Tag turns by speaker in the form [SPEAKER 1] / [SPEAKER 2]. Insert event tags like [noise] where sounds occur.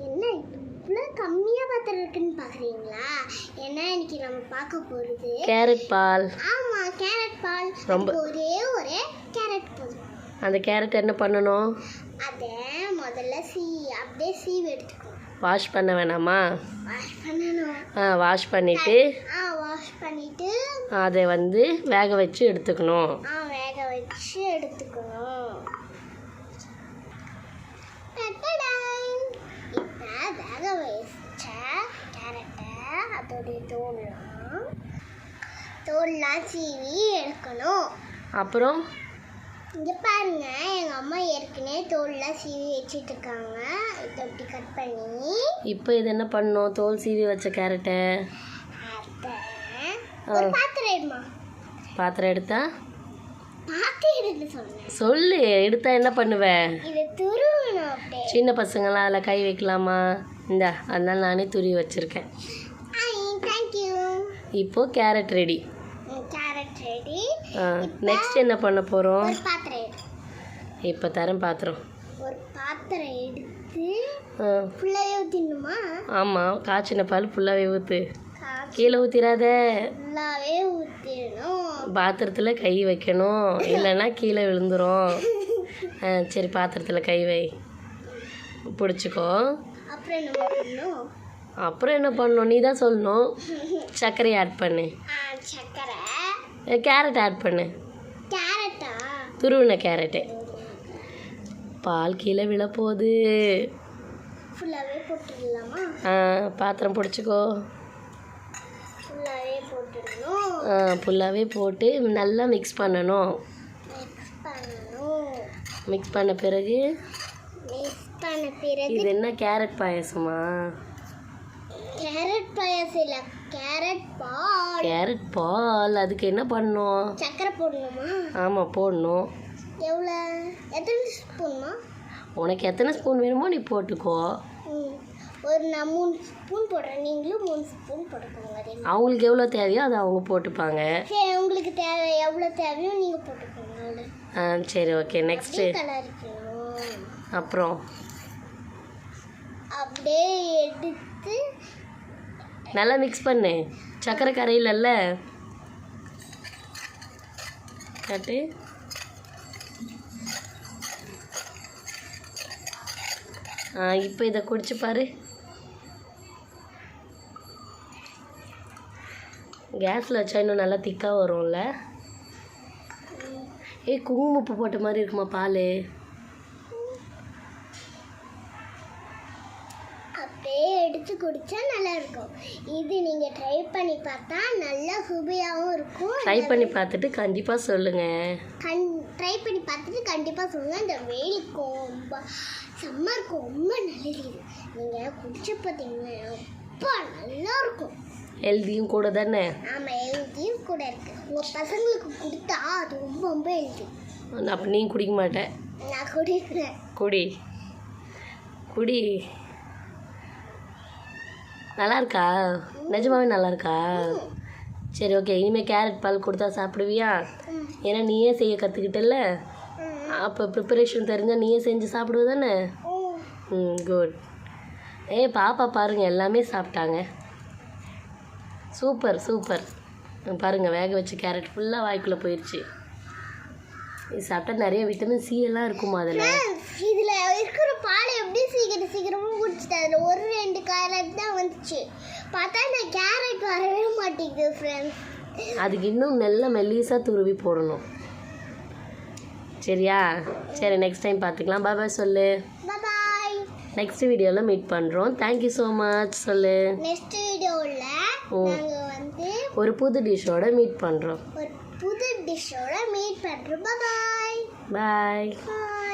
[SPEAKER 1] என்ன இவ்வளோ கம்மியாக பாத்திரம் இருக்குன்னு பார்க்குறீங்களா ஏன்னா இன்னைக்கு நம்ம பார்க்க போகிறது
[SPEAKER 2] கேரட் பால்.
[SPEAKER 1] ஆமாம் கேரட் பால்.
[SPEAKER 2] ரொம்ப-
[SPEAKER 1] ஒரே ஒரே கேரட் போதும்
[SPEAKER 2] அந்த கேரட் என்ன பண்ணணும்?
[SPEAKER 1] அதை முதல்ல சீ அப்படியே சீவ் எடுத்துக்கணும்.
[SPEAKER 2] வாஷ் பண்ண வேணாமா?
[SPEAKER 1] வாஷ் பண்ணணும்.
[SPEAKER 2] ஆ வாஷ் பண்ணிவிட்டு
[SPEAKER 1] ஆ வாஷ் பண்ணிட்டு
[SPEAKER 2] அதை வந்து வேக வச்சு எடுத்துக்கணும்.
[SPEAKER 1] ஆ வேக வச்சு எடுத்துக்கணும் டட்டடாய். இப்ப வேக வச்ச கேரட்டை அதோடைய தோல்லாம் தோல்லாம் சீவி எடுக்கணும்.
[SPEAKER 2] அப்புறம்?
[SPEAKER 1] இங்க பாருங்க எங்க அம்மா ஏற்கனவே தோல்லாம் சீவி வச்சிட்டு இருக்காங்க இதை இப்படி கட் பண்ணி.
[SPEAKER 2] இப்போ இது என்ன பண்ணணும்? தோல் சீவி வச்ச கேரட்டை?
[SPEAKER 1] ஒரு பாத்திரம் எடுமா?
[SPEAKER 2] பாத்திரம் எடுத்தா? சொல்லு எடுத்தா என்ன பண்ணுவ?
[SPEAKER 1] இதை துருவணும் அப்படியே.
[SPEAKER 2] சின்ன பசங்களாம் அதில் கை வைக்கலாமா? இந்தா அதனால நானே துருவி வச்சுருக்கேன். இப்போ carrot ready.
[SPEAKER 1] Carrot ready.
[SPEAKER 2] Next என்ன பண்ண போகிறோம் இப்போ தரேன் பாத்திரம்.
[SPEAKER 1] ஒரு பாத்திரம் எடுத்து ஃபுல்லாகவே ஊற்றிடணுமா
[SPEAKER 2] ஆமாம் காய்ச்சின பால் ஃபுல்லாகவே ஊற்று கீழே ஊற்றிடாத
[SPEAKER 1] ஃபுல்லாகவே ஊற்றிடணும்
[SPEAKER 2] பாத்திரத்தில் கை வைக்கணும். [laughs] இல்லைன்னா கீழே விழுந்துரும். ஆ சரி பாத்திரத்தில் கை வை. பிடிச்சிக்கோ.
[SPEAKER 1] அப்புறம் என்ன
[SPEAKER 2] அப்புறம் என்ன பண்ணணும்? நீ தான் சொல்லணும். சர்க்கரை ஆட் பண்ணு.
[SPEAKER 1] சர்க்கரை.
[SPEAKER 2] கேரட் ஆட் பண்ணு.
[SPEAKER 1] கேரட்டா?
[SPEAKER 2] துருவின கேரட்டு பால் கீழே விழப்போகுது. ஆ பாத்திரம் பிடிச்சிக்கோ. ஆ ஃபுல்லாகவே போட்டு நல்லா மிக்ஸ் பண்ணணும்.
[SPEAKER 1] மிக்ஸ் பண்ணணும்.
[SPEAKER 2] மிக்ஸ் பண்ண பிறகு
[SPEAKER 1] மிக்ஸ் பண்ண பிறகு
[SPEAKER 2] இது என்ன கேரட் பாயசமா?
[SPEAKER 1] கேரட் பாயாசம் கேரட் பால்.
[SPEAKER 2] கேரட் பால் அதுக்கு என்ன பண்ணணும்
[SPEAKER 1] சர்க்கரை போடணுமா?
[SPEAKER 2] ஆமாம் போடணும்.
[SPEAKER 1] எவ்வளோ எத்தனை ஸ்பூன்மா
[SPEAKER 2] உனக்கு எத்தனை ஸ்பூன் வேணுமோ நீ போட்டுக்கோ.
[SPEAKER 1] ஒரு நான் மூணு ஸ்பூன் போடுறேன். நீங்களும் மூணு ஸ்பூன் போட்டுக்கோங்க
[SPEAKER 2] அவங்களுக்கு எவ்வளோ தேவையோ அதை அவங்க போட்டுப்பாங்க.
[SPEAKER 1] சரி உங்களுக்கு தேவை எவ்வளோ தேவையோ நீங்கள் போட்டுக்கோங்க
[SPEAKER 2] ஆ சரி ஓகே நெக்ஸ்ட்டு. அப்புறம்?
[SPEAKER 1] அப்படியே எடுத்து
[SPEAKER 2] நல்லா மிக்ஸ் பண்ணு. சக்கரை கரையிலல்ல. கட்டு ஆ இப்போ இதை குடிச்சு பாரு. கேஸில் வச்சா இன்னும் நல்லா திக்காக வரும்ல. ஏய் குங்குமப்பு போட்ட மாதிரி இருக்குமா பால்
[SPEAKER 1] அப்படியே எடுத்து குடிச்சா நல்லா இருக்கும் இது நீங்கள் ட்ரை பண்ணி பார்த்தா நல்லா சுவையாகவும் இருக்கும்.
[SPEAKER 2] ட்ரை பண்ணி பார்த்துட்டு கண்டிப்பாக சொல்லுங்கள்
[SPEAKER 1] கண் ட்ரை பண்ணி பார்த்துட்டு கண்டிப்பாக சொல்லுங்கள் இந்த வெயிலுக்கும் ரொம்ப சம்மருக்கும் ரொம்ப நல்லது. இது நீங்கள் குடிச்சு பார்த்தீங்கன்னா அப்பா நல்லா இருக்கும்
[SPEAKER 2] ஹெல்த்தியும் கூட தானே?
[SPEAKER 1] ஆமாம் ஹெல்த்தியும் கூட இருக்கு. உங்கள் பசங்களுக்கு கொடுத்தா அது ரொம்ப ரொம்ப ஹெல்த்தி
[SPEAKER 2] அப்போ நீ குடிக்க மாட்டேன்
[SPEAKER 1] நான் குடிக்கிறேன்.
[SPEAKER 2] குடி. குடி. நல்லா இருக்கா நிஜமாவே நல்லா இருக்கா சரி ஓகே இனிமேல் கேரட் பால் கொடுத்தா சாப்பிடுவியா? ஏன்னா நீயே செய்ய கற்றுக்கிட்டல அப்போ ப்ரிப்பரேஷன் தெரிஞ்சால் நீயே செஞ்சு சாப்பிடுவ தானே?
[SPEAKER 1] ம்.
[SPEAKER 2] குட் ஏ பாப்பா பாருங்கள் எல்லாமே சாப்பிட்டாங்க. சூப்பர் சூப்பர் பாருங்கள் வேக வச்ச கேரட் ஃபுல்லாக வாய்க்குள்ளே போயிடுச்சு இது சாப்பிட்டா நிறைய விட்டமின் சி எல்லாம் இருக்குமா அதில்?
[SPEAKER 1] இதுல இருக்கிற பால் எப்படி சீக்கிரம் சீக்கிரமா குடிச்சிட்டு அதுல ஒரு ரெண்டு கேரட் தான் வந்துச்சு. பார்த்தா இந்த கேரட் வரவே மாட்டேங்குது ஃப்ரெண்ட்ஸ்
[SPEAKER 2] அதுக்கு இன்னும் நல்ல மெல்லிஸாக துருவி போடணும். சரியா? சரி நெக்ஸ்ட் டைம் பார்த்துக்கலாம். பாய் பாய் சொல்லு.
[SPEAKER 1] பாய்
[SPEAKER 2] நெக்ஸ்ட் வீடியோவில் மீட் பண்ணுறோம் தேங்க்யூ ஸோ மச் சொல்லு.
[SPEAKER 1] நெக்ஸ்ட் வீடியோவில் வந்து
[SPEAKER 2] ஒரு புது டிஷ்ஷோட மீட் பண்ணுறோம்
[SPEAKER 1] ஒரு புது டிஷ்ஷோட மீட் பண்ணுறோம் பாய்
[SPEAKER 2] பாய்
[SPEAKER 1] பாய்